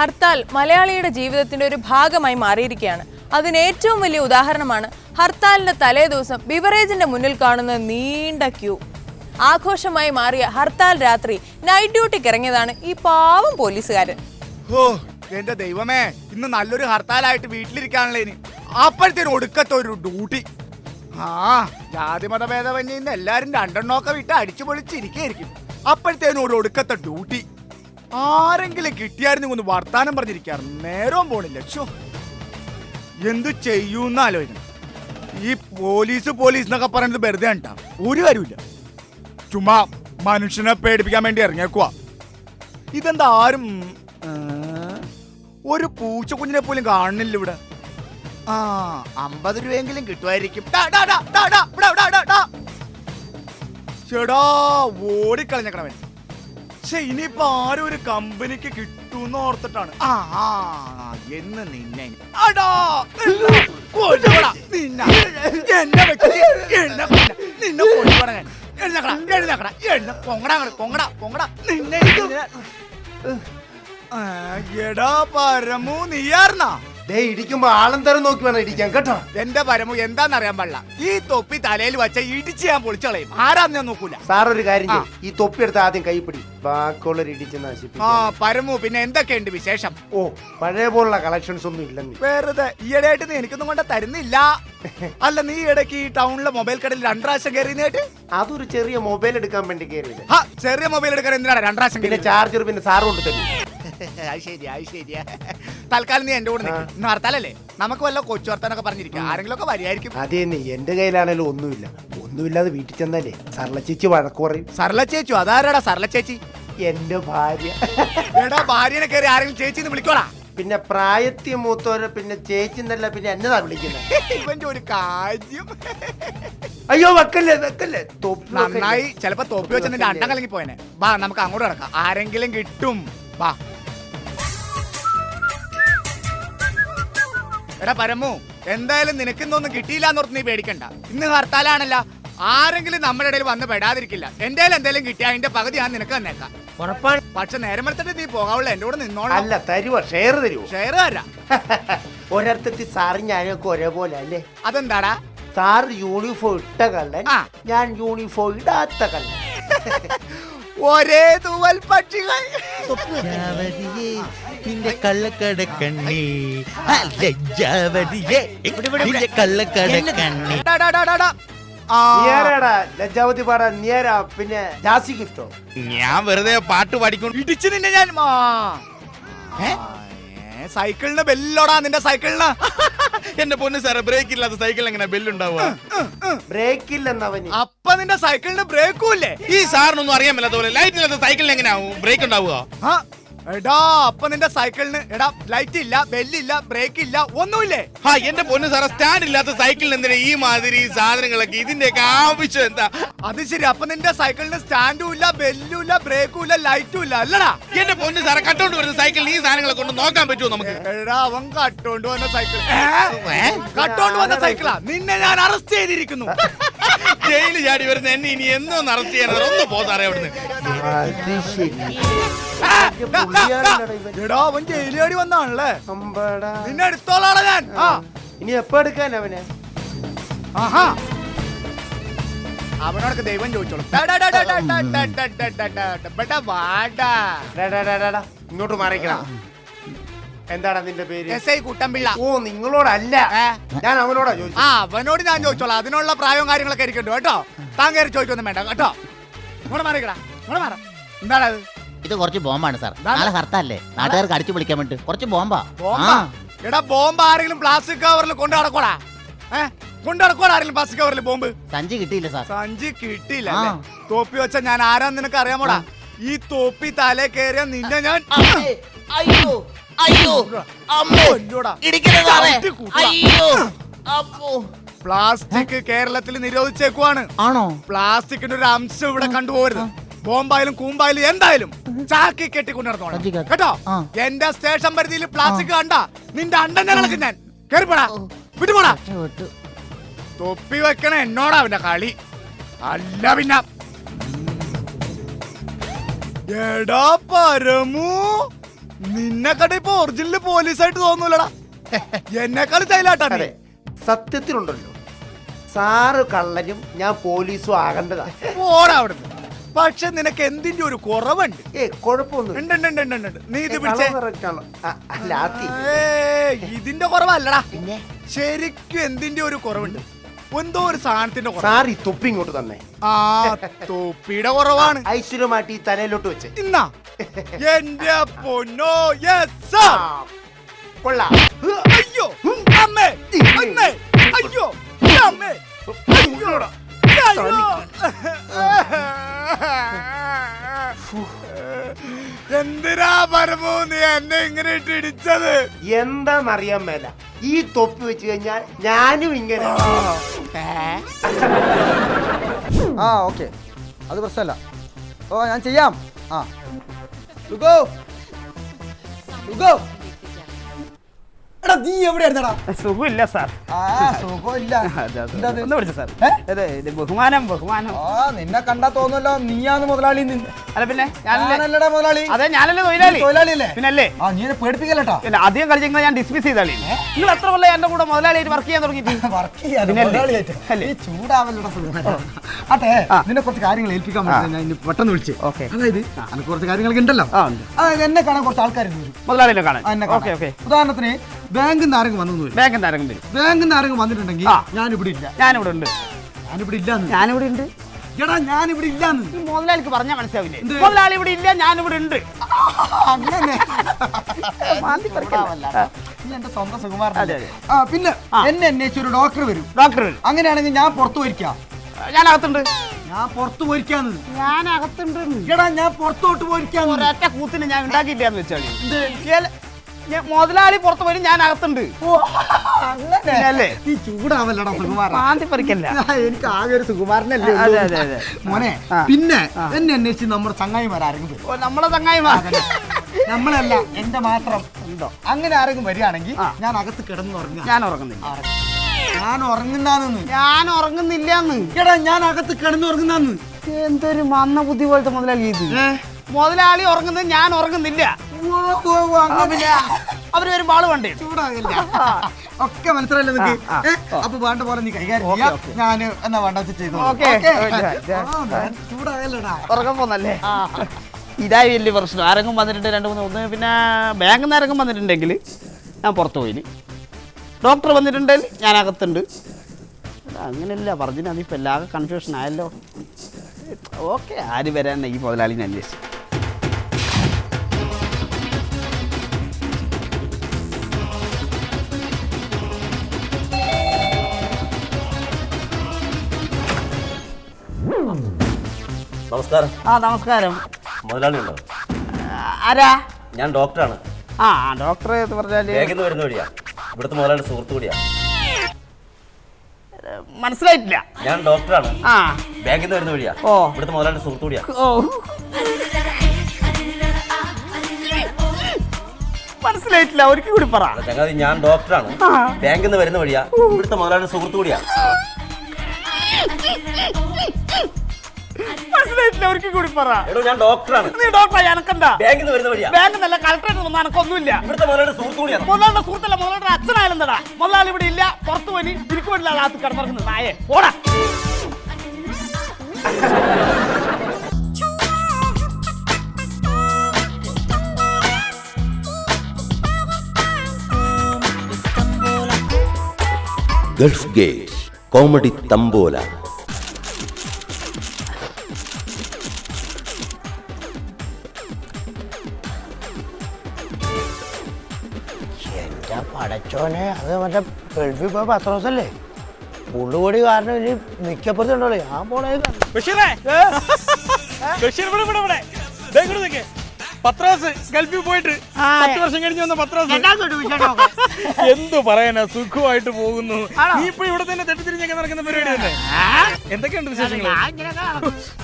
ഹർത്താൽ മലയാളിയുടെ ജീവിതത്തിന്റെ ഒരു ഭാഗമായി മാറിയിരിക്കുകയാണ്. അതിന് ഏറ്റവും വലിയ ഉദാഹരണമാണ് ഹർത്താലിന്റെ തലേ ദിവസം ബിവറേജിന്റെ മുന്നിൽ കാണുന്ന നീണ്ട ക്യൂ. ആഘോഷമായി മാറിയ ഹർത്താൽ രാത്രി നൈറ്റ് ഡ്യൂട്ടിക്ക് ഇറങ്ങിയതാണ് ഈ പാവം പോലീസുകാരൻ. ഓ എന്റെ ദൈവമേ ഇന്ന് നല്ലൊരു ഹർത്താലായിട്ട് വീട്ടിലിരിക്കാണല്ലേ ഇനി? അപ്പോഴത്തേനും ഒടുക്കത്തെ ഒരു ഡ്യൂട്ടി ആ ജാതി മതഭേദമന്യേ ഇന്ന് എല്ലാരും രണ്ടെണ്ണമൊക്കെ വിട്ട് അടിച്ചു പൊളിച്ചിരിക്കും അപ്പോഴത്തേനും ഒരു ഒടുക്കത്തെ ഡ്യൂട്ടി ആരെങ്കിലും കിട്ടിയായിരുന്നു ഒന്ന് വർത്താനം പറഞ്ഞിരിക്കാറ്. നേരവും പോണില്ല. ഷോ എന്തു ചെയ്യൂന്ന് ആലോചിക്കണം ഈ പോലീസ് പോലീസ് എന്നൊക്കെ പറയുന്നത് വെറുതെ കണ്ടാ ഒരു കാര്യമില്ല ചുമ്മാ മനുഷ്യനെ പേടിപ്പിക്കാൻ വേണ്ടി ഇറങ്ങിയേക്കുവാ. ഇതെന്താ ആരും ഒരു പൂച്ചക്കുഞ്ഞിനെ പോലും കാണുന്നില്ല ഇവിടെ. ആ അമ്പത് രൂപയെങ്കിലും കിട്ടുമായിരിക്കും. ചേടാ ഓടിക്കളഞ്ഞക്കണവൻ. പക്ഷെ ഇനിയിപ്പോ ആരും ഒരു കമ്പനിക്ക് കിട്ടൂന്ന് ഓർത്തിട്ടാണ്. ആ എന്ന് നിന്നെ അടാ, നിന്നെ. നിന്നെ പരമു നീയാർന്നാ ദേ ഇടിക്കുമ്പോ ആളം തരം നോക്കി വേണം ഇടിക്കാൻ കേട്ടോ? എന്റെ പരമു എന്താന്നറിയാൻ പാടില്ല. ഈ തൊപ്പി തലയിൽ വെച്ച ഇടിച്ച് ഞാൻ പൊളിച്ചളയും. ആരാന്ന് ഞാൻ നോക്കൂല. സാർ ഒരു കാര്യം ചെയ്യ്. ഈ തൊപ്പി എടുത്ത് ആദ്യം കൈപ്പിടി ബാക്കിയുള്ളവർ ഇടിച്ച് ആ നശിപ്പിക്കും പരമു പിന്നെ എന്തൊക്കെയുണ്ട് വിശേഷം? ഓ പഴയ പോലുള്ള കളക്ഷൻസ് ഒന്നും ഇല്ലെന്ന്. വേറെ ഈയിടെയായിട്ട് നീ എനിക്കൊന്നും കൊണ്ട് തരുന്നില്ല. അല്ല നീ ഇടയ്ക്ക് ഈ ടൗണിലെ മൊബൈൽ കടയിൽ രണ്ടാശം കയറിയതായിട്ട് അതൊരു ചെറിയ മൊബൈൽ എടുക്കാൻ വേണ്ടി കയറിയത്. ഹാ ചെറിയ മൊബൈൽ എടുക്കാൻ എന്തിനാണ് രണ്ടാവശ്യം പിന്നെ ചാർജർ പിന്നെ സാറ് കൊണ്ട് തരും. അത് ശരിയാ അത് ശരിയാ. തൽക്കാലം നീ എന്റെ കൂടെ നിൽക്കും ഇന്ന് ഹർത്താലല്ലേ നമുക്ക് വല്ല കൊച്ചു വർത്താനൊക്കെ പറഞ്ഞിരിക്കാം. ആരെങ്കിലും ഒക്കെ വരിയായിരിക്കും. അത് തന്നെ എന്റെ കയ്യിലാണേലും ഒന്നുമില്ല. ഒന്നുമില്ലാതെ വീട്ടിൽ ചെന്നാലേ സർല ചേച്ചി വഴക്ക് പറയും. സർല ചേച്ചു അതാരാടാ സർല ചേച്ചി? എന്റെ ഭാര്യ. എടാ ഭാര്യനെ കയറി ആരെങ്കിലും ചേച്ചി എന്ന് വിളിക്കോടാ. പിന്നെ പ്രായത്തിൽ മൂത്തോര് പിന്നെ ചേച്ചി എന്നല്ല പിന്നെ എന്നതാ വിളിക്കുന്നത് ഇവന്റെ ഒരു കാര്യം. അയ്യോ വെക്കല്ലേ വെക്കല്ലേ? തൊപ്പി വെക്കല്ലേ. നന്നായി. ചിലപ്പോ തൊപ്പി വെച്ച നിന്റെ അണ്ടം കലങ്ങി പോയനെ. വാ നമുക്ക് അങ്ങോട്ട് കിടക്കാം ആരെങ്കിലും കിട്ടും. വാ. എടാ പരമു എന്തായാലും നിനക്കിന്നൊന്നും കിട്ടിയില്ല എന്നോർത്ത് നീ പേടിക്കണ്ട. ഇന്ന് ഹർത്താലാണല്ല. ആരെങ്കിലും നമ്മുടെ ഇടയിൽ വന്ന് പെടാതിരിക്കില്ല. എന്റെ എന്തെങ്കിലും കിട്ടിയ അതിന്റെ പകുതി ഞാൻ നിനക്ക് തന്നേക്കാം. ഉറപ്പാണ്. പക്ഷെ നേരം എടുത്തിട്ട് നീ പോകാവുള്ള എന്റെ കൂടെ നിന്നോളാം. അല്ല തരുവോ? ഷെയർ തരുവോ? ഷെയർ തരാം. ഒരർത്ഥത്തിൽ സാറും ഞാനൊക്കെ ഒരേപോലെ അല്ലേ? അതെന്താടാ? സാർ യൂണിഫോം ഇട്ട കള്ളൻ ആ. ഞാൻ യൂണിഫോം ഇടാത്ത കള്ളൻ. ഒരേ തൂവൽ പക്ഷികൾ. ലജ്ജാവതിയേ നിന്റെ കള്ളക്കട കണ്ണി. ലജ്ജാവതിയേ നിന്റെ കള്ളക്കട കണ്ണി. ഡാ, ഡാ, ഡാ, ഡാ, ഡാ. ആ. നീയാരാടാ? ലജ്ജാവതി പാടാൻ നീയാരാ? പിന്നെ ജാസി ഗിഫ്റ്റോ? ഞാൻ വെറുതെ പാട്ട് പാടിക്കൊണ്ട് ഇടിച്ചു നിന്നെ ഞാൻ മാ. ഏ? സൈക്കിളിന് ബെല്ലോടാ നിന്റെ സൈക്കിളിന്. എന്റെ പൊന്ന് സാറേ ബ്രേക്ക് ഇല്ലാത്ത സൈക്കിൾ എങ്ങനെ ബെല്ലുണ്ടാവുക? ബ്രേക്ക് ഇല്ലെന്നവന് അപ്പൊ നിന്റെ സൈക്കിളിന് ബ്രേക്കും ഇല്ലേ? ഈ സാറിനൊന്നും അറിയാൻ മേലാത്ത പോലെ ലൈറ്റ് ഇല്ലാത്ത സൈക്കിളിന് എങ്ങനെയാവും? ബ്രേക്ക് ഉണ്ടാവുക? ആ, എടാ അപ്പൊ നിന്റെ സൈക്കിളിന് എടാ ലൈറ്റ് ഇല്ല ബെല്ലില്ല ബ്രേക്ക് ഇല്ല ഒന്നുമില്ലേ? ആ എന്റെ പൊന്ന് സാറേ സ്റ്റാൻഡ് ഇല്ലാത്ത സൈക്കിളിന് എന്തിനാ ഈ മാതിരി സാധനങ്ങളൊക്കെ? ഇതിന്റെയൊക്കെ ആവശ്യം എന്താ? അത് ശരി അപ്പൊ നിന്റെ സൈക്കിളിന് സ്റ്റാൻഡും ഇല്ല ബെല്ലും ഇല്ല ബ്രേക്കും ഇല്ല ലൈറ്റും ഇല്ല അല്ലടാ? എന്റെ പൊന്ന് സാറേ കട്ടോണ്ട് വരുന്ന സൈക്കിളിൽ ഈ സാധനങ്ങളെ കൊണ്ട് നോക്കാൻ പറ്റുമോ നമുക്ക്? എടാ അവൻ കട്ടോണ്ട് വന്ന സൈക്കിൾ കട്ടോണ്ട് വന്ന സൈക്കിളാ. നിന്നെ ഞാൻ അറസ്റ്റ് ചെയ്തിരിക്കുന്നു. ജയിലിൽ ചാടി വരുന്ന എന്നെ ഇനി എന്നോ അറസ്റ്റ് ചെയ്യാൻ ഒന്ന് പോ സാറേ അവിടുന്ന്. അത് ശരി. എടാ അവൻ ജയിലേടി വന്നാണല്ലേ അമ്പടാ നിന്നെ എടുത്തോളാണ് ഞാൻ ആ ഇനി എപ്പോ എടുക്കാൻ അവനെ ആഹാ അവനോടൊക്കെ ദൈവം ചോദിച്ചോളൂ ഇങ്ങോട്ട് മാറിക്കണം എന്താടാ നിന്റെ പേര് എസ് ഐ കുട്ടമ്പിള്ള ഓ നിങ്ങളോടല്ല ഞാൻ അവനോടാ ചോദിച്ചു ആ അവനോട് ഞാൻ ചോദിച്ചോളാം അതിനുള്ള പ്രായവും കാര്യങ്ങളൊക്കെ ഇരിക്കണ്ടു കേട്ടോ താൻ ചോദിക്കൊന്നും വേണ്ട കേട്ടോ ഇങ്ങോട്ട് മാറിക്കടാ ഇങ്ങോട്ട് മാറാം എന്താടാ ഇത് കുറച്ച് ബോംബാണ് സാർ? നാളെ ഹർത്താലല്ലേ? നാട്ടുകാർക്ക് അടിച്ചു വിളിക്കാൻ വേണ്ടി. കുറച്ച് ബോംബാ. ബോംബാ? എടാ ബോംബ ആരെങ്കിലും പ്ലാസ്റ്റിക് കവറിൽ കൊണ്ടു നടക്കോടാ കൊണ്ടു നടക്കോടാ ആരെങ്കിലും പ്ലാസ്റ്റിക് കവറിൽ ബോംബ്? സഞ്ചി കിട്ടിയില്ല സാർ. സഞ്ചി കിട്ടിയില്ല? തോപ്പി വെച്ച ഞാൻ ആരാന്ന് നിനക്ക് അറിയാമോടാ? ഈ തോപ്പി തലേ കയറിയ നിന്നെ ഞാൻ അയ്യോ അയ്യോ. അയ്യോ അപ്പോ. പ്ലാസ്റ്റിക് കേരളത്തിൽ നിരോധിച്ചേക്കുവാണ്. ആണോ? പ്ലാസ്റ്റിക്കിന്റെ ഒരു അംശം ഇവിടെ കണ്ടുപോകരുത്. ബോംബായാലും കൂമ്പായാലും എന്തായാലും ചാക്കി കെട്ടി നടന്നോളാം കേട്ടോ. എന്റെ സ്റ്റേഷൻ പരിധിയിൽ പ്ലാസ്റ്റിക് കണ്ട നിന്റെ അണ്ടൻ ഞങ്ങൾക്ക് ഞാൻ കേറിപ്പോടാ. വിട്ടുപോടാ. തൊപ്പി വെക്കണ എന്നോടാ അവന്റെ കളി. അല്ല പിന്നെ. എടാ പരമു. നിന്നെക്കാട്ട് ഇപ്പൊ ഒറിജിനൽ പോലീസായിട്ട് തോന്നൂലടാ. എന്നെക്കാൾ. അതെ സത്യത്തിലുണ്ടല്ലോ. സാറ് കള്ളനും ഞാൻ പോലീസും ആകേണ്ടതാ. പോടാ അവിടുന്ന്. പക്ഷെ നിനക്ക് എന്തിന്റെ ഒരു കുറവുണ്ട് ഏ കുഴപ്പമൊന്നും ഉണ്ട് ഉണ്ട് ഉണ്ട് ഉണ്ട്, ഉണ്ട് നീ ഇത് പിടിച്ചേ ലാത്തി ഏയ്, ഇതിന്റെ കുറവല്ലടാ പിന്നെ ശരിക്കും എന്തിന്റെ ഒരു കുറവുണ്ട് എന്തോ ഒരു സാധനത്തിന്റെ കുറവ് സാർ ഈ തൊപ്പി ഇങ്ങോട്ട് തന്നെ ആ തൊപ്പിയുടെ കുറവാണ് ഐശ്വര്യമായിട്ട് ഈ തലയിലോട്ട് വെച്ച് ഇന്നാ എന്റെ പൊന്നോ യെസ്. കൊള്ളാം അയ്യോ അമ്മേ അമ്മേ അയ്യോ അമ്മേ അയ്യോ അയ്യോ എന്തിനാ പരമോ നീ എന്നെ ഇങ്ങനെ ഇട്ട് ഇടിച്ചത്? എന്താന്നറിയാൻ മേല. ഈ തൊപ്പി വെച്ച് കഴിഞ്ഞാൽ ഞാനും ഇങ്ങനെ ആ ഓക്കെ. അത് പ്രശ്നമല്ല. ഓ ഞാൻ ചെയ്യാം. ആ. സുഖോ? സുഖോ? എടാ നീ എവിടെയായിരുന്നടാ? സുഖമില്ല സാർ. ആ സുഖമില്ല. എന്താ വിളിച്ചു സാർ. അതെ ഇത് ബഹുമാനം ബഹുമാനം. ആ നിന്നെ കണ്ടാ തോന്നുമല്ലോ നീയാന്ന് മുതലാളി അല്ല പിന്നെ ഞാനല്ലേ? ഞാനല്ലടാ മുതലാളി. അതെ ഞാനല്ലേ തൊഴിലാളി. നീ തൊഴിലാളിയല്ലേ? പിന്നല്ലേ? ആ നീ എന്നെ പേടിപ്പിക്കലട്ടാ. പിന്നെ അധികം കളിച്ചെങ്കിൽ ഞാൻ ഡിസ്മിസ് ചെയ്താളി. നിങ്ങൾ എത്ര കൊല്ലം എന്റെ കൂടെ മുതലാളിയായിട്ട് വർക്ക് ചെയ്യാൻ തുടങ്ങിയിട്ട്? വർക്ക് ചെയ്യാൻ ചൂടാവല്ലടാ. ആട്ടെ നിന്നെ കുറച്ച് കാര്യങ്ങൾ ഏൽപ്പിക്കാൻ വേണ്ടി ഞാൻ പെട്ടെന്ന് വിളിച്ചു. ഓക്കേ. അതായത് കുറച്ച് കാര്യങ്ങളൊക്കെ ഉണ്ടല്ലോ. എന്നെ കാണാൻ കുറച്ച് ആൾക്കാർ മുതലാളിനെ കാണാൻ. ഉദാഹരണത്തിന് ബാങ്കിൽ നിന്ന് ആരെങ്കിലും വന്നു വരും ബാങ്ക് എന്തായാലും വരും. ബാങ്കിൽ നിന്ന് ആരെങ്കിലും വന്നിട്ടുണ്ടെങ്കിൽ. ഞാനിവിടെ ഇല്ല. ഞാനിവിടെ ഉണ്ട്. ഞാനിവിടെ ഇല്ലാന്ന്. ഞാനിവിടെ ഉണ്ട്. എടാ ഞാനിവിടെ ഇല്ലാന്ന്. ഈ മുതലാളിക്ക് പറഞ്ഞാൽ മനസ്സിലാവില്ലേ? എന്ത്? മുതലാളി ഇവിടെ ഇല്ല ഞാനിവിടെ ഉണ്ട്. അങ്ങനെ. എന്റെ സ്വന്തം സുകുമാരൻ. പിന്നെ എന്നെ അന്വേഷിച്ച ഒരു ഡോക്ടർ വരും. ഡോക്ടർ അങ്ങനെയാണെങ്കിൽ ഞാൻ പുറത്തു പോയിരിക്കാം. ഞാൻ അകത്തുണ്ട് ഞാൻ പുറത്തു പോയിരിക്കാന്ന്. ഞാൻ അകത്തുണ്ട് എടാ ഞാൻ പുറത്തോട്ട് പോയിരിക്കാന്ന്. ഒരൊറ്റ കൂത്തിന് ഞാൻ ഉണ്ടാക്കിയില്ല എന്ന് വെച്ചാൽ മുതലാളി പുറത്ത് വരും ഞാൻ അകത്തുണ്ട്. പിന്നല്ലേ? നീ ചൂടാവല്ലടാ സുകുമാരൻ. മാന്തി പറിക്കല്ല. എനിക്ക് ആകെ ഒരു സുകുമാരനല്ലേ അതെ, അതെ, അതെ. മോനെ പിന്നെ എന്നെ അന്വേഷിച്ച് നമ്മുടെ ചങ്ങായിമാരാരെങ്കിലും നമ്മളെ ചങ്ങായിമാർ. നമ്മളല്ല എന്റെ മാത്രം ഉണ്ടോ? അങ്ങനെ ആരെങ്കിലും വരികയാണെങ്കിൽ. ഞാൻ അകത്ത് കിടന്നുറങ്ങാം ഞാൻ ഉറങ്ങുന്നില്ല. ഞാൻ ഉറങ്ങുന്നാന്ന്. ഞാൻ ഉറങ്ങുന്നില്ലാന്ന്. എടാ ഞാൻ അകത്ത് കിടന്നുറങ്ങുന്നാന്ന് എന്തൊരു മന്ന ബുദ്ധി പോലത്തെ മുതലാളി ഇത്. മുതലാളി ഉറങ്ങുന്നത് ഞാൻ ഉറങ്ങുന്നില്ല. അവർ വരുമ്പോ ആൾ വേണ്ടേ ചൂടാകില്ല. ഒക്കെ മനസ്സിലായില്ല നിനക്ക്? അപ്പൊ വേണ്ട പോലെ നീ കൈകാര്യം ചെയ്യാം. ഞാൻ എന്നാ വേണ്ട ചെയ്തു ചൂടാകല്ലടാ. ഉറങ്ങാൻ പോന്നല്ലേ? ഇതായി വലിയ പ്രശ്നം. ആരെങ്കിലും വന്നിട്ടുണ്ട് രണ്ട് മൂന്ന് ഒന്ന് പിന്നെ ബാങ്കിൽ നിന്ന് ആരെങ്കിലും വന്നിട്ടുണ്ടെങ്കിൽ ഞാൻ പുറത്ത് പോയിന് ഡോക്ടർ വന്നിട്ടുണ്ടെങ്കിൽ ഞാൻ അകത്തുണ്ട്. അങ്ങനെയല്ല പറഞ്ഞിട്ട് അതിപ്പോൾ എല്ലാ കൺഫ്യൂഷൻ ആയല്ലോ. ഓക്കെ ആര് വരാൻ ഈ മുതലാളിനെ അന്വേഷിച്ചു നമസ്കാരം. ആ നമസ്കാരം. മുതലാളി ഉണ്ടോ ആരാ? ഞാൻ ഡോക്ടറാണ്. ആ ഡോക്ടറെ എന്ന് പറഞ്ഞാൽ വേഗം വരുന്ന വഴിയാ. ഇവിടുത്തെ മുതലാളി സുഹൃത്തു കൂടിയാ. മനസ്സിലായിട്ടില്ല. ഞാൻ ഡോക്ടറാണ്. ആ. ബാങ്കിൽ നിന്ന് വരുന്ന വഴിയാ. ഓ. ഇവിടുത്തെ മുതലാളി സുഹൃത്തു കൂടിയാ. ഓ. മനസ്സിലായിട്ടില്ല ഒരിക്കൽ കൂടി പറ. ചങ്ങാതി ഞാൻ ഡോക്ടറാണ്. ബാങ്കിൽ നിന്ന് വരുന്ന വഴിയാ. ഇവിടുത്തെ മുതലാളി സുഹൃത്തു കൂടിയാ. മനസ്സിലായിട്ടില്ല ഒരിക്കൽ കൂടി പറ. എടോ ഞാൻ ഡോക്ടറാണ് നീ ഡോക്ടറാ എനക്കെന്താ ബാങ്കിൽ നിന്ന് വരുന്ന വഴിയാ. ബാങ്ക് നല്ല കളക്ടറേറ്റ് ഒന്നും എനക്കൊന്നുമില്ല ഇവിടുത്തെ മുതലാളി സുഹൃത്തു കൂടിയാ മുതലാളിയുടെ സുഹൃത്തല്ല മുതലാളിയുടെ അച്ഛനായാലും എന്താ മുതലാളി ഇവിടെ ഇല്ല പുറത്തു പോയി ഇരിക്കു വേണ്ടില്ല അകത്ത് കിടന്നിറങ്ങുന്നത്. നായേ പോടാ. Gulf Gate comedy tambola. പടച്ചോനെ അത് മറ്റേ ഗൾഫിൽ പോയ പത്രോസല്ലേ? പുള്ളുപൊടി കാരണം ഇനി മിക്കപ്പുറത്തുണ്ടല്ലോ ഞാൻ പോണേ പത്രാസ് ഗൾഫിൽ പോയിട്ട് പത്ത് വർഷം കഴിഞ്ഞ് വന്ന പത്രാസ്. എന്തു പറയാനാ? സുഖമായിട്ട് പോകുന്നു. നീ ഇപ്പൊ ഇവിടെ തന്നെ തെറ്റിത്തിരിഞ്ഞൊക്കെ നടക്കുന്ന പരിപാടി തന്നെ എന്തൊക്കെയുണ്ട് വിശേഷങ്ങൾ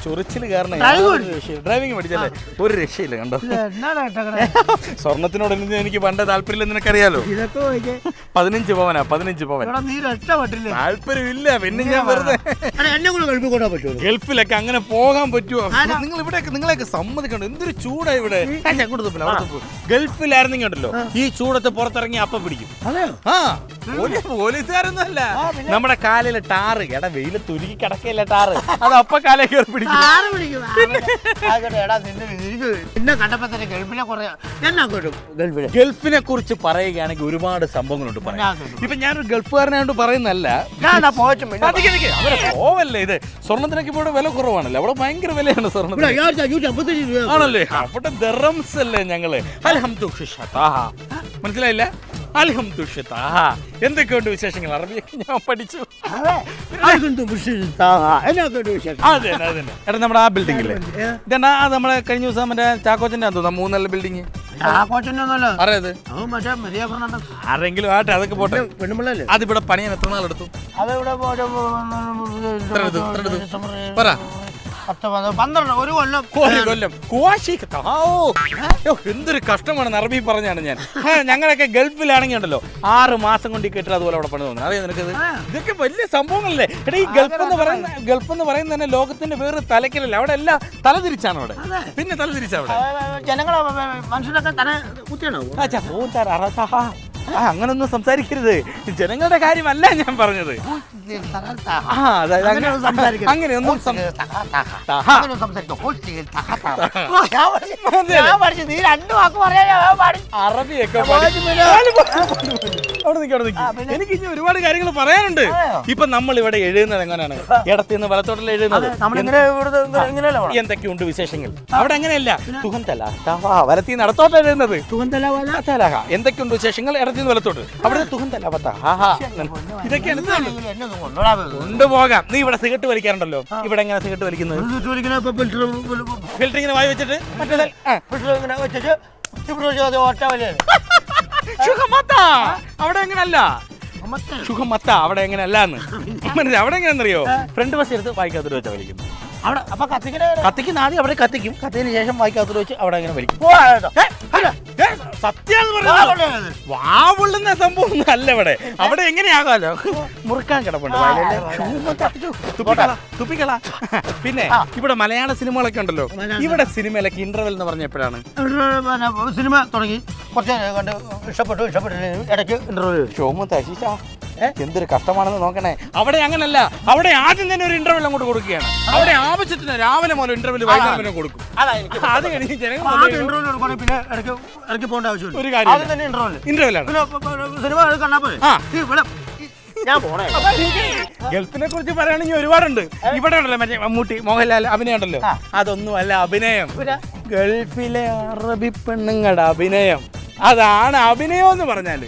ചൊറിച്ചിൽ കാരണം. ഡ്രൈവിംഗ് പഠിച്ചല്ലേ? ഒരു രക്ഷയില്ല കണ്ടോ? സ്വർണത്തിനോട് എനിക്ക് പണ്ട് താല്പര്യം നിനക്കറിയാലോ? പതിനഞ്ച് പവനാ പതിനഞ്ച് പവൻ. താല്പര്യമില്ല പിന്നെ ഞാൻ വെറുതെ. ഗൾഫിലൊക്കെ അങ്ങനെ പോകാൻ പറ്റുമോ? നിങ്ങൾ ഇവിടെയൊക്കെ നിങ്ങളെയൊക്കെ സമ്മതിക്കണ്ട? എന്തൊരു ചൂടാ ഇവിടെ? ആ, ഞാൻ അങ്ങോട്ട് തപ്പില്ല, അവിടെ തപ്പു. ഗൾഫ് ഗൾഫിലായിരുന്നെങ്കിൽ ഉണ്ടല്ലോ ഈ ചൂടത്ത് പുറത്തിറങ്ങി അപ്പം പിടിക്കും. ആ. പോലീ- പോലീസുകാരൊന്നും അല്ല നമ്മുടെ കാലിലെ ടാറ്. എടാ വെയിൽ തുരുക്കി കിടക്കയില്ല ടാറ്? അത് അപ്പ കാലേ കയറി പിടിക്കും. ഗൾഫിനെ കുറിച്ച് പറയുകയാണെങ്കിൽ ഒരുപാട് സംഭവങ്ങളുണ്ട് പറയാൻ. ഇപ്പൊ ഞാനൊരു ഗൾഫുകാരനായോണ്ട് പറയുന്നല്ല പോവല്ലേ ഇത്? സ്വർണത്തിനൊക്കെ ഇവിടെ വില കുറവാണല്ലോ? അവിടെ ഭയങ്കര വിലയാണ് സ്വർണത്തിന് ആണല്ലേ? അവിടെ ദറംസ് അല്ലേ ഞങ്ങൾ. മനസ്സിലായില്ല. എന്തൊക്കെയുണ്ട് വിശേഷങ്ങൾ? അറബിയൊക്കെ ഞാൻ പഠിച്ചു. അതെ. അതെ എടാ നമ്മുടെ ആ ബിൽഡിംഗ് ഇല്ലേ? ഇതെന്നാ അത് നമ്മളെ കഴിഞ്ഞ ദിവസം മറ്റേ ചാക്കോച്ചന്റെ തോന്നുന്നു മൂന്നല്ല ബിൽഡിംഗ് ആരെങ്കിലും ആട്ടെ അതൊക്കെ പോട്ടെ. അത് അതിവിടെ പണിയാൻ എത്ര നാളെടുത്തു? പറ. പത്ത് പന്ത് പന്ത്രണ്ട് ഒരു കൊല്ലം. ഒരു കൊല്ലം. കുവാശി ഓ. എന്തൊരു കഷ്ടമാണ് അറബി പറഞ്ഞാണ് ഞാൻ. ഞങ്ങളൊക്കെ ഗൾഫിലാണെങ്കിൽ ഉണ്ടല്ലോ ആറ് മാസം കൊണ്ട് കെട്ടിടം അതുപോലെ അവിടെ പണി തോന്നുന്നു അറിയാം നിനക്ക് ഇതൊക്കെ വലിയ സംഭവങ്ങളല്ലേ? എടാ ഈ ഗൾഫ് എന്ന് പറയുന്ന ഗൾഫ് എന്ന് പറയുന്നത് തന്നെ ലോകത്തിന്റെ വേറെ തലക്കിലല്ല അവിടെ എല്ലാം തലതിരിച്ചാണ് അവിടെ. പിന്നെ തലതിരിച്ചാ അവിടെ? ജനങ്ങളെ മനുഷ്യരൊക്കെ തന്നെ കുത്തിയാണോ? ആ, അങ്ങനൊന്നും സംസാരിക്കരുത്. ജനങ്ങളുടെ കാര്യമല്ല ഞാൻ പറഞ്ഞത്. ആ അതായത് അങ്ങനെ അങ്ങനെയൊന്നും സം- നീ രണ്ടു വാക്ക് പറയാൻ ഞാൻ പഠിച്ചു അറബിയൊക്കെ ഞാൻ പഠി- പോയിട്ട് വരാം. നാല് പോ- അവിടെ നിൽക്ക്, അവിടെ നിൽക്ക്. എനിക്ക് ഇനി ഒരുപാട് കാര്യങ്ങൾ പറയാനുണ്ട്. അതെയോ? ഇപ്പൊ നമ്മൾ ഇവിടെ എഴുതുന്നത് എങ്ങനെയാണ്? ഇടത്തു നിന്ന് വലത്തോട്ടല്ല എഴുതുന്നത്? നമ്മളിങ്ങനെ ഇവിടുത്തെ ഇങ്ങനെ- ഇങ്ങനെയല്ലേ പോണം? എന്തൊക്കെയുണ്ട് വിശേഷങ്ങൾ? അവിടെ അങ്ങനെയല്ല. തുഹന്തല വലത്തി നടത്തോട്ട് എഴുതുന്നത്. തലഹ. എന്തൊക്കെയുണ്ട് വിശേഷങ്ങൾ? ഇടത്തുനിന്ന് വലത്തോട്ട് അവിടെ തുഹന്തല ഇതൊക്കെയാണ്. കൊണ്ടുപോകാം. നീ ഇവിടെ സിഗരറ്റ് വലിക്കാറുണ്ടല്ലോ. ഇവിടെ എങ്ങനെ സിഗരറ്റ് വലിക്കുന്നത്? ഫിൽറ്റർ ഇങ്ങനെ വായി വെച്ചിട്ട്? വെച്ചിട്ട് വെച്ച്. അവിടെ എങ്ങനല്ല സുഖമത്ത അവിടെ എങ്ങനെയല്ലാന്ന്? അവിടെ എങ്ങനെയാണെന്നറിയോ? ഫ്രണ്ട് ബസ് എടുത്ത് വായിക്കാത്തൊരു വെച്ചാൽ വലിക്കുന്നു. അവിടെ അപ്പൊ കത്തിക്കണേ കത്തിക്കുന്ന ആദ്യം അവിടെ കത്തിക്കും. കത്തിന് ശേഷം വായിക്കാത്തൊരു വെച്ച് അവിടെ അങ്ങനെ വലിക്കും. വാവുള്ളുന്ന സംഭവം ഒന്നും അല്ല ഇവിടെ. അവിടെ എങ്ങനെയാകാലോ? മുറുക്കാൻ കിടപ്പുണ്ട് തുപ്പിക്കള പിന്നെ ഇവിടെ മലയാള സിനിമകളൊക്കെ ഉണ്ടല്ലോ. ഇവിടെ സിനിമയിലൊക്കെ ഇന്റർവെൽ എന്ന് പറഞ്ഞ എപ്പോഴാണ് സിനിമ തുടങ്ങി. കുറച്ച് ഇഷ്ടപ്പെട്ടു കണ്ട് ഇഷ്ടപ്പെട്ടു ഇടയ്ക്ക് ഇന്റർവ്യൂ എന്തൊരു കഷ്ടമാണെന്ന് നോക്കണേ. അവിടെ അങ്ങനല്ല. അവിടെ ആദ്യം തന്നെ ഒരു ഇന്റർവ്യൂ അങ്ങോട്ട് കൊടുക്കുകയാണ്. അവിടെ ആവശ്യത്തിന് രാവിലെ മുതൽ ഇന്റർവ്യൂ വൈകുന്നേരം കൊടുക്കും. അതാ കഴിഞ്ഞ് ജനങ്ങൾ ഒരു ഇന്റർവ്യൂ സിനിമ ഞാൻ പോണേ. ഗൾഫിനെ കുറിച്ച് പറയുകയാണെങ്കിൽ ഒരുപാടുണ്ട്. ഇവിടെ ഉണ്ടല്ലോ മറ്റേ മമ്മൂട്ടി മോഹൻലാൽ അഭിനയം ഉണ്ടല്ലോ അതൊന്നും അല്ല അഭിനയം. ഗൾഫിലെ അറബി പെണ്ണുങ്ങളുടെ അഭിനയം. അതാണ് അഭിനയം എന്ന് പറഞ്ഞാൽ?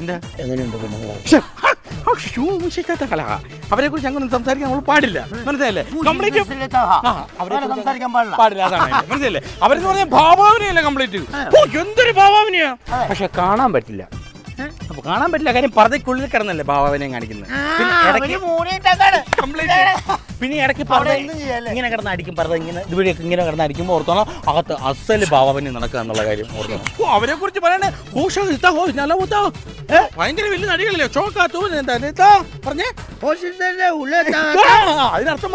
എന്താ? എങ്ങനെയുണ്ട് പെണ്ണുങ്ങളെ. അവരെ കുറിച്ച് അങ്ങനെ സംസാരിക്കാൻ നമ്മൾ പാടില്ല. മനസ്സിലല്ലേ കംപ്ലീറ്റ് സംസാരിക്കാൻ പാടില്ല. അതാണ്. മനസ്സിലല്ലേ അവരെന്ന് പറഞ്ഞാൽ ഭാവാവിനെയല്ല കംപ്ലീറ്റ്. എന്തൊരു ഭാവാവിനെയാ പക്ഷെ കാണാൻ പറ്റില്ല. അപ്പൊ കാണാൻ പറ്റില്ല. കാര്യം പറഞ്ഞുള്ളിൽ കിടന്നല്ലേ ഭാവാവിനെ കാണിക്കുന്നത്. പിന്നെ ഇടയ്ക്ക് ചെയ്യാല്ലേ? ഇങ്ങനെ കിടന്ന് അടിക്കും പർദ്ദ ഇങ്ങനെ ഇതുവഴിയൊക്കെ ഇങ്ങനെ കിടന്ന് അടിക്കുമ്പോൾ ഓർത്തോണം? അകത്ത് അസൽ ഭാവാവിനെ നടക്കുക എന്നുള്ള കാര്യം ഓ അവരെ കുറിച്ച് പറയണേ. ഹൂഷോ ഇത്താ ഹോ നല്ല ഊത്താ ഭയങ്കര വലിയ നടികളല്ലേ? ചോക്കാത്തു എന്താ പറഞ്ഞേ. അതിനർത്ഥം.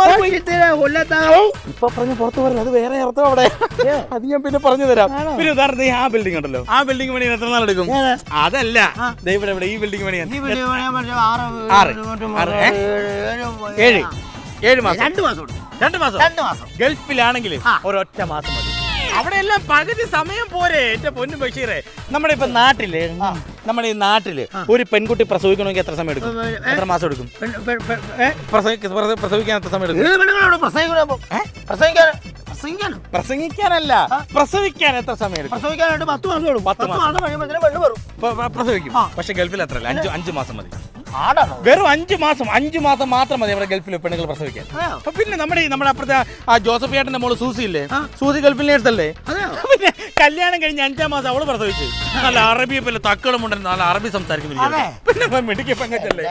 ഇപ്പൊ പറഞ്ഞ പുറത്തു പറയില്ല അത് വേറെ അർത്ഥം അവിടെ. അത് ഞാൻ പിന്നെ പറഞ്ഞു തരാം. പിന്നെ ഉദാഹരണത്തിന് ആ ബിൽഡിംഗ് ഉണ്ടല്ലോ. ആ ബിൽഡിംഗ് പണി എത്ര നാൾ എടുക്കും? അതല്ല. ദേ ഇവിടെ ഈ ബിൽഡിംഗ് പണി ആറ്. ഏഴ്? ഏഴ് മാസം. രണ്ട് മാസം. രണ്ട് മാസം. രണ്ട് മാസം. ഗൾഫിലാണെങ്കിൽ ഒരൊറ്റ മാസം മതി. അവിടെ എല്ലാം പകുതി സമയം പോരെ എന്റെ പൊന്നു ബഷീറെ. നമ്മുടെ ഇപ്പൊ നാട്ടിൽ നമ്മുടെ ഈ നാട്ടിൽ ഒരു പെൺകുട്ടി പ്രസവിക്കണമെങ്കിൽ എത്ര സമയം എടുക്കും? എത്ര മാസം എടുക്കും? പെണ്ണ്- പെണ്ണ്- പെണ്ണ്- ഏ? പ്രസവിക്ക- പ്രസ- പ്രസവിക്കാൻ എത്ര സമയം എടുക്കും? ഏത് പ്രസവിക്കാൻ പ്രസവിക്കാൻ പ്രസവിക്കാൻ പ്രസംഗിക്കാനല്ല പ്രസവിക്കാൻ എത്ര സമയം എടുക്കും? പ്രസവിക്കാനായിട്ട് പത്ത് മാസം പത്ത് പത്ത് മാസം. മാസം കഴിയുമ്പോഴത്തേനും പെണ്ണ് വരും. പ- പ- പ്രസവിക്കും. പക്ഷെ ഗൾഫിൽ അത്രല്ല അഞ്ച് അഞ്ച് മാസം മതി. വെറും അഞ്ചു മാസം അഞ്ചു മാസം മാത്രം മതി നമ്മുടെ ഗൾഫിൽ പെണ്ണുങ്ങൾ പ്രസവിക്കാൻ. അപ്പൊ പിന്നെ നമ്മുടെ നമ്മുടെ അപ്പുറത്തെ ആ ജോസഫ് ചേട്ടന്റെ മോൾ സൂസി ഇല്ലേ? സൂസി ഗൾഫിലെ അടുത്തല്ലേ പിന്നെ കല്യാണം കഴിഞ്ഞ അഞ്ചാം മാസം അവൾ പ്രസവിച്ചു. നല്ല അറബി പോലെ തക്കളും ഉണ്ടെന്ന് നല്ല അറബി സംസാരിക്കുന്നില്ല. പിന്നെ മെഡിക്കൽ പെങ്കച്ചല്ലേ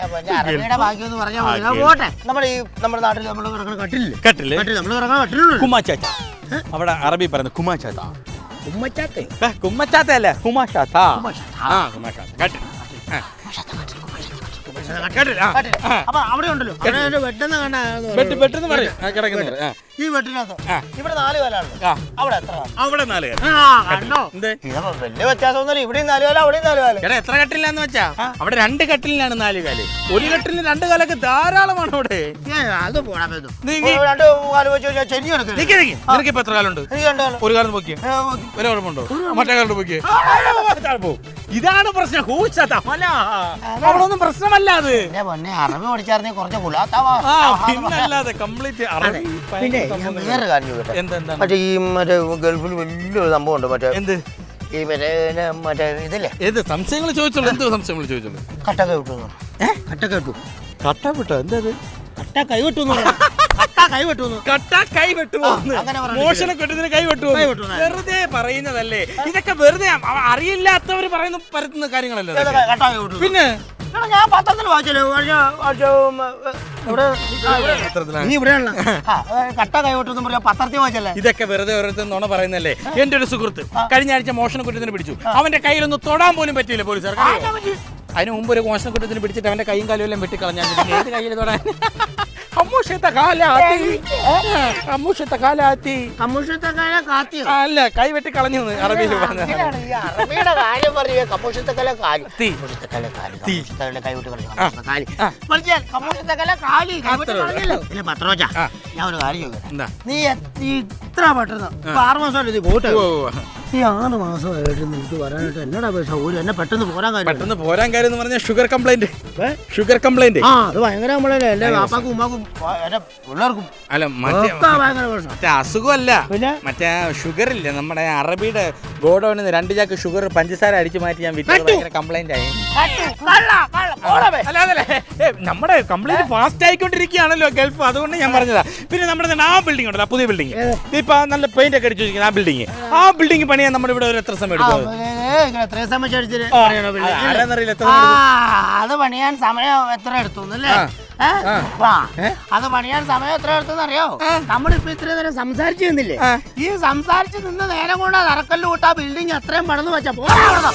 നമ്മുടെ ഈ നമ്മുടെ നാട്ടിൽ നമ്മൾ കട്ടില്ലേ കുമാച്ചാച്ച. അവിടെ അറബി പറയുന്നത് കുമാച്ചാത്ത. കുമ്മച്ചാത്ത? കുമ്മച്ചാത്ത അല്ല? കുമാശാത്ത കുമാശാത്ത കട്ടിൽ. ആ. അപ്പൊ അവിടെ ഉണ്ടല്ലോ. പെട്ടെന്ന് പെട്ടെന്ന് പറയും. ആ. ഈ വെട്ടിനകത്ത്. ഇവിടെ നാല് കാലാണ് അവിടെ എത്ര അവിടെ നാല് വലിയ വ്യത്യാസമൊന്നുമില്ല ഇവിടെയും നാല് കാലം അവിടെയും നാല് കാലം എടാ എത്ര കട്ടിലാന്ന് വെച്ചാ അവിടെ രണ്ട് കട്ടിലിനാണ് നാല് കാൽ ഒരു കട്ടിലിന് രണ്ട് കാലൊക്കെ ധാരാളമാണ് അവിടെ അത് രണ്ട് കാലം വെച്ച് നിക്ക്. നിനക്ക് ഇപ്പൊ എത്ര കാലുണ്ട് ഒരു കാലം പൊക്കിയ ഏ, ഓ, കുഴപ്പമുണ്ടോ മറ്റേ കാലം പൊക്കിയ ഇതാണ് പ്രശ്നം അവളൊന്നും പ്രശ്നമല്ല അത് പൊന്നെ അറബി പഠിച്ചായിരുന്നെങ്കിൽ കുറച്ച് പിന്നല്ലാതെ കംപ്ലീറ്റ് പിന്നെ ഞാൻ വേറെ കാര്യം ചോദിക്കട്ടെ. മറ്റേ ഈ മറ്റേ ഗൾഫിൽ വലിയൊരു സംഭവം ഉണ്ട് മറ്റേ എന്ത്? ഈ മറ്റേ മറ്റേ ഇതില്ലേ? ഏത് സംശയങ്ങൾ ചോദിച്ചോളൂ. എന്ത് സംശയങ്ങൾ ചോദിച്ചോളൂ? വിട്ടു വിട്ടു. എന്താ കട്ട കൈ വിട്ടു കട്ട കൈ വിട്ടു കട്ട കൈ വെട്ടുമോ അങ്ങനെ പറഞ്ഞിട്ട് മോഷണ കെട്ടുന്നതിന് കൈ വെട്ടുമോ കൈ വെട്ടുമോ? വെറുതെ പറയുന്നതല്ലേ? ഇതൊക്കെ വെറുതെ അറിയില്ലാത്തവര് അറിയില്ലാത്തവർ പറയുന്ന പരത്തുന്ന കാര്യങ്ങളല്ലേ കട്ട പിന്നെ? ഞാൻ പത്രത്തിൽ വായിച്ചല്ലോ. നീ ഇവിടെയാണല്ലോ കട്ട കൈ വിട്ടു എന്ന് പറയാ പത്രത്തിൽ വായിച്ചല്ലേ? ഇതൊക്കെ വെറുതെ ഓരോരുത്തർ നോണ പറയുന്നല്ലേ എന്റെ ഒരു സുഹൃത്ത് കഴിഞ്ഞ ആഴ്ച മോഷണ കുറ്റത്തിന് പിടിച്ചു. അവന്റെ കയ്യിലൊന്ന് തൊടാൻ പോലും പറ്റിയില്ല പോലീസുകാർ അതിന് മുമ്പ് ഒരു മോഷണ കുറ്റത്തിന് പിടിച്ചിട്ട് അവന്റെ കൈയും കാലും എല്ലാം വെട്ടിക്കളഞ്ഞാൽ ഏത് കയ്യിൽ തൊടാൻ? അമ്മൂഷത്തെ കാലാത്തി അമ്മൂഷത്തെ കാലാത്തി കമ്മൂഷത്തെ കാലം കാത്തിയോ അല്ല കൈ വെട്ടി കളഞ്ഞു അറബിയിൽ പറഞ്ഞ അങ്ങനെയാണ് ഈ അറബിയുടെ കാര്യം പറയുക കമ്മൂഷത്തക്കല കാലി തീ. കമ്മൂഷത്തക്കല കാലി തീ. കമ്മൂഷത്തക്കല കൈ വിട്ട് കളിക്കണം ആ. കമ്മൂഷത്ത കാലി ആ. മനസ്സിലായി കമ്മൂഷത്തക്കല കാലി കൈ വിട്ട് അത്രേ ഉള്ളൂ. കളഞ്ഞല്ലോ. ഇല്ല പത്രോച്ച ആ. ഞാൻ ഒരു കാര്യം ചോദിക്കാം എന്താ നീ എത്ര- ഇത്ര പെട്ടെന്ന് മാസം ഇത് പോട്ടെ. ഈ ആറ് മാസമായിട്ട് നിനക്ക് വരാനായിട്ട് എന്നടാ പൈസ ഒരു എന്നെ പെട്ടെന്ന് പോരാൻ കാര്യം പെട്ടെന്ന് പോരാൻ കാര്യം എന്ന് പറഞ്ഞാൽ ഷുഗർ കംപ്ലൈന്റ്. Sugar complaint. ആ അത് ഭയങ്കര കംപ്ലൈന്റ് എന്റെ വാപ്പാക്കും ഉമ്മാക്കും എന്റെ പിള്ളേർക്കും. അല്ല മറ്റേ ഒക്കെ ഭയങ്കര പ്രശ്നം. മറ്റേ അസുഖമല്ല. പിന്നെ? മറ്റേ ഷുഗർ ഇല്ല നമ്മുടെ അറബിയുടെ ഗോഡൌണിൽ നിന്ന് രണ്ട് ചാക്ക് ഷുഗർ പഞ്ചസാര അടിച്ചു മാറ്റി ഞാൻ വിട്ടു ഭയങ്കര കംപ്ലൈന്റ് ആയി. അല്ല അതല്ലേ. ഏ, നമ്മുടെ കംപ്ലൈന്റ് ഫാസ്റ്റ് ആയിക്കൊണ്ടിരിക്കുകയാണല്ലോ ഗൾഫ്. അതുകൊണ്ട് ഞാൻ പറഞ്ഞതാ. പിന്നെ നമ്മുടെ തന്നെ ആ ബിൽഡിംഗ് ഉണ്ടല്ലോ ആ പുതിയ ബിൽഡിംഗ് ഇപ്പൊ നല്ല പെയിന്റ് ഒക്കെ അടിച്ചു വെച്ചിരിക്കുന്ന ആ ബിൽഡിംഗ് ആ ബിൽഡിംഗ് പണിയാൻ നമ്മുടെ ഇവിടെ ഒരു എത്ര സമയം എടുക്കും? സമയം എത്ര ആ, അത് പണിയാൻ സമയം എത്ര എടുത്തു അല്ലേ. അത് പണിയാൻ സമയം എത്ര എടുത്തെന്ന് അറിയോ? നമ്മളിപ്പോ ഇത്രയും നേരം സംസാരിച്ചു നിന്നില്ലേ? ഈ സംസാരിച്ചു നിന്ന് നേരം കൊണ്ട് അറക്കല്ല് കൂട്ടാ ബിൽഡിംഗ് എത്രയും പണിന്ന് വെച്ചാ അവിടുന്ന്.